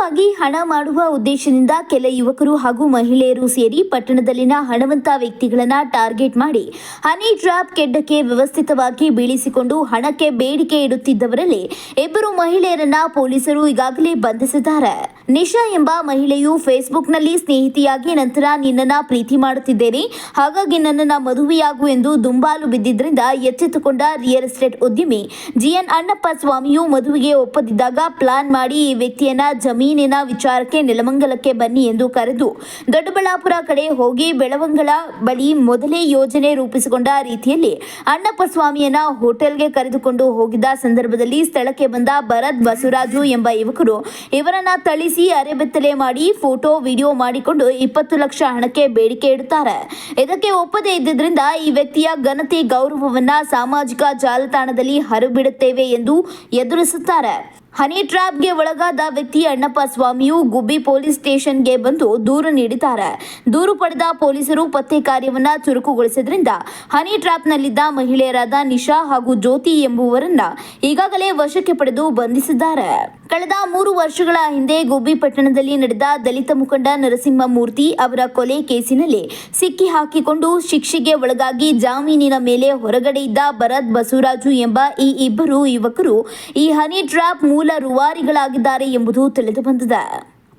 ಸುಲಭವಾಗಿ ಹಣ ಮಾಡುವ ಉದ್ದೇಶದಿಂದ ಕೆಲ ಯುವಕರು ಹಾಗೂ ಮಹಿಳೆಯರು ಸೇರಿ ಪಟ್ಟಣದಲ್ಲಿನ ಹಣವಂತ ವ್ಯಕ್ತಿಗಳನ್ನ ಟಾರ್ಗೆಟ್ ಮಾಡಿ ಹನಿ ಟ್ರಾಪ್ ಕೆಡ್ಡಕ್ಕೆ ವ್ಯವಸ್ಥಿತವಾಗಿ ಬೀಳಿಸಿಕೊಂಡು ಹಣಕ್ಕೆ ಬೇಡಿಕೆ ಇಡುತ್ತಿದ್ದವರಲ್ಲಿ ಇಬ್ಬರು ಮಹಿಳೆಯರನ್ನ ಪೊಲೀಸರು ಈಗಾಗಲೇ ಬಂಧಿಸಿದ್ದಾರೆ. ನಿಶಾ ಎಂಬ ಮಹಿಳೆಯು ಫೇಸ್ಬುಕ್ನಲ್ಲಿ ಸ್ನೇಹಿತೆಯಾಗಿ ನಂತರ ನಿನ್ನನ್ನ ಪ್ರೀತಿ ಮಾಡುತ್ತಿದ್ದೇನೆ. ಹಾಗಾಗಿ ನನ್ನನ್ನ ಮದುವೆಯಾಗು ಎಂದು ದುಂಬಾಲು ಬಿದ್ದಿದ್ದರಿಂದ ಎಚ್ಚೆತ್ತುಕೊಂಡ ರಿಯಲ್ ಎಸ್ಟೇಟ್ ಉದ್ಯಮಿ ಜಿಎನ್ ಅಣ್ಣಪ್ಪ ಸ್ವಾಮಿಯು ಮದುವೆಗೆ ಒಪ್ಪದಿದ್ದಾಗ ಪ್ಲಾನ್ ಮಾಡಿ ಈ ವ್ಯಕ್ತಿಯನ್ನ ಜಮೀನಿನ ವಿಚಾರಕ್ಕೆ ನೆಲಮಂಗಲಕ್ಕೆ ಬನ್ನಿ ಎಂದು ಕರೆದು ದೊಡ್ಡಬಳ್ಳಾಪುರ ಕಡೆ ಹೋಗಿ ಬೆಳವಂಗಲ ಬಳಿ ಮೊದಲೇ ಯೋಜನೆ ರೂಪಿಸಿಕೊಂಡ ರೀತಿಯಲ್ಲಿ ಅಣ್ಣಪ್ಪ ಸ್ವಾಮಿಯನ್ನ ಹೋಟೆಲ್ಗೆ ಕರೆದುಕೊಂಡು ಹೋಗಿದ್ದ ಸಂದರ್ಭದಲ್ಲಿ ಸ್ಥಳಕ್ಕೆ ಬಂದ ಭರತ್ ಬಸವರಾಜು ಎಂಬ ಯುವಕರು ಇವರನ್ನ ಥಳಿಸಿ ಅರೆಬೆತ್ತಲೆ ಮಾಡಿ ಫೋಟೋ, ವಿಡಿಯೋ ಮಾಡಿಕೊಂಡು ಇಪ್ಪತ್ತು ಲಕ್ಷ ಹಣಕ್ಕೆ ಬೇಡಿಕೆ ಇಡುತ್ತಾರೆ. ಇದಕ್ಕೆ ಒಪ್ಪದೇ ಇದ್ದಿದ್ದರಿಂದ ಈ ವ್ಯಕ್ತಿಯ ಘನತೆ, ಗೌರವವನ್ನ ಸಾಮಾಜಿಕ ಜಾಲತಾಣದಲ್ಲಿ ಹರಿಬಿಡುತ್ತೇವೆ ಎಂದು ಎದುರಿಸುತ್ತಾರೆ. ಹನಿ ಟ್ರ್ಯಾಪ್ಗೆ ಒಳಗಾದ ವ್ಯಕ್ತಿ ಅಣ್ಣಪ್ಪ ಸ್ವಾಮಿಯು ಗುಬ್ಬಿ ಪೊಲೀಸ್ ಸ್ಟೇಷನ್ಗೆ ಬಂದು ದೂರು ನೀಡಿದ್ದಾರೆ. ದೂರು ಪಡೆದ ಪೊಲೀಸರು ಪತ್ತೆ ಕಾರ್ಯವನ್ನ ಚುರುಕುಗೊಳಿಸಿದ್ರಿಂದ ಹನಿ ಟ್ರ್ಯಾಪ್ನಲ್ಲಿದ್ದ ಮಹಿಳೆಯರಾದ ನಿಶಾ ಹಾಗೂ ಜ್ಯೋತಿ ಎಂಬುವರನ್ನ ಈಗಾಗಲೇ ವಶಕ್ಕೆ ಪಡೆದು ಬಂಧಿಸಿದ್ದಾರೆ. ಕಳೆದ ಮೂರು ವರ್ಷಗಳ ಹಿಂದೆ ಗುಬ್ಬಿ ಪಟ್ಟಣದಲ್ಲಿ ನಡೆದ ದಲಿತ ಮುಖಂಡ ನರಸಿಂಹಮೂರ್ತಿ ಅವರ ಕೊಲೆ ಕೇಸಿನಲ್ಲಿ ಸಿಕ್ಕಿ ಹಾಕಿಕೊಂಡು ಶಿಕ್ಷೆಗೆ ಒಳಗಾಗಿ ಜಾಮೀನಿನ ಮೇಲೆ ಹೊರಗಡೆ ಇದ್ದ ಭರತ್ ಬಸವರಾಜು ಎಂಬ ಈ ಇಬ್ಬರು ಯುವಕರು ಈ ಹನಿ ಟ್ರ್ಯಾಪ್ ಮೂಲ ರೂವಾರಿಗಳಾಗಿದ್ದಾರೆ ಎಂಬುದು ತಿಳಿದು ಬಂದಿದೆ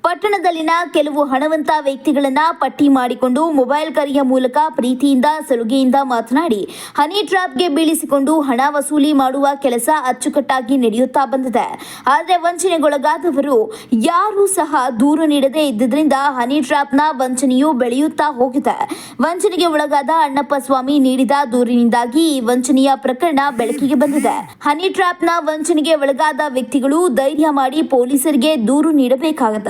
ಪಟ್ಟಣದಲ್ಲಿನ ಕೆಲವು ಹಣವಂತ ವ್ಯಕ್ತಿಗಳನ್ನ ಪಟ್ಟಿ ಮಾಡಿಕೊಂಡು ಮೊಬೈಲ್ ಕರೆಯ ಮೂಲಕ ಪ್ರೀತಿಯಿಂದ, ಸಲುಗೆಯಿಂದ ಮಾತನಾಡಿ, ಹನಿ ಟ್ರಾಪ್ಗೆ ಬೀಳಿಸಿಕೊಂಡು ಹಣ ವಸೂಲಿ ಮಾಡುವ ಕೆಲಸ ಅಚ್ಚುಕಟ್ಟಾಗಿ ನಡೆಯುತ್ತಾ ಬಂದಿದೆ. ಆದರೆ ವಂಚನೆಗೊಳಗಾದವರು ಯಾರೂ ಸಹ ದೂರು ನೀಡದೇ ಇದ್ದರಿಂದ ಹನಿ ಟ್ರಾಪ್ನ ವಂಚನೆಯು ಬೆಳೆಯುತ್ತಾ ಹೋಗಿದೆ. ವಂಚನೆಗೆ ಒಳಗಾದ ಅಣ್ಣಪ್ಪ ಸ್ವಾಮಿ ನೀಡಿದ ದೂರಿನಿಂದಾಗಿ ಈ ವಂಚನೆಯ ಪ್ರಕರಣ ಬೆಳಕಿಗೆ ಬಂದಿದೆ. ಹನಿ ಟ್ರಾಪ್ನ ವಂಚನೆಗೆ ಒಳಗಾದ ವ್ಯಕ್ತಿಗಳು ಧೈರ್ಯ ಮಾಡಿ ಪೊಲೀಸರಿಗೆ ದೂರು ನೀಡಬೇಕಾಗದ.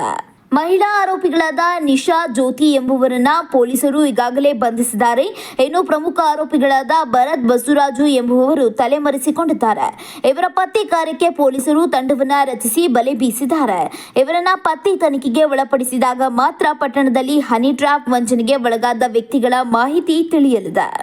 ಮಹಿಳಾ ಆರೋಪಿಗಳಾದ ನಿಶಾ, ಜ್ಯೋತಿ ಎಂಬುವರನ್ನ ಪೊಲೀಸರು ಈಗಾಗಲೇ ಬಂಧಿಸಿದ್ದಾರೆ. ಇನ್ನು ಪ್ರಮುಖ ಆರೋಪಿಗಳಾದ ಭರತ್ ಬಸವರಾಜು ಎಂಬುವವರು ತಲೆಮರೆಸಿಕೊಂಡಿದ್ದಾರೆ. ಇವರ ಪತ್ತೆ ಕಾರ್ಯಕ್ಕೆ ಪೊಲೀಸರು ತಂಡವನ್ನ ರಚಿಸಿ ಬಲೆ ಬೀಸಿದ್ದಾರೆ. ಇವರನ್ನ ಪತ್ತೆ ತನಿಖೆಗೆ ಒಳಪಡಿಸಿದಾಗ ಮಾತ್ರ ಪಟ್ಟಣದಲ್ಲಿ ಹನಿ ಟ್ರ್ಯಾಪ್ ವಂಚನೆಗೆ ಒಳಗಾದ ವ್ಯಕ್ತಿಗಳ ಮಾಹಿತಿ ತಿಳಿಯಲಿದೆ.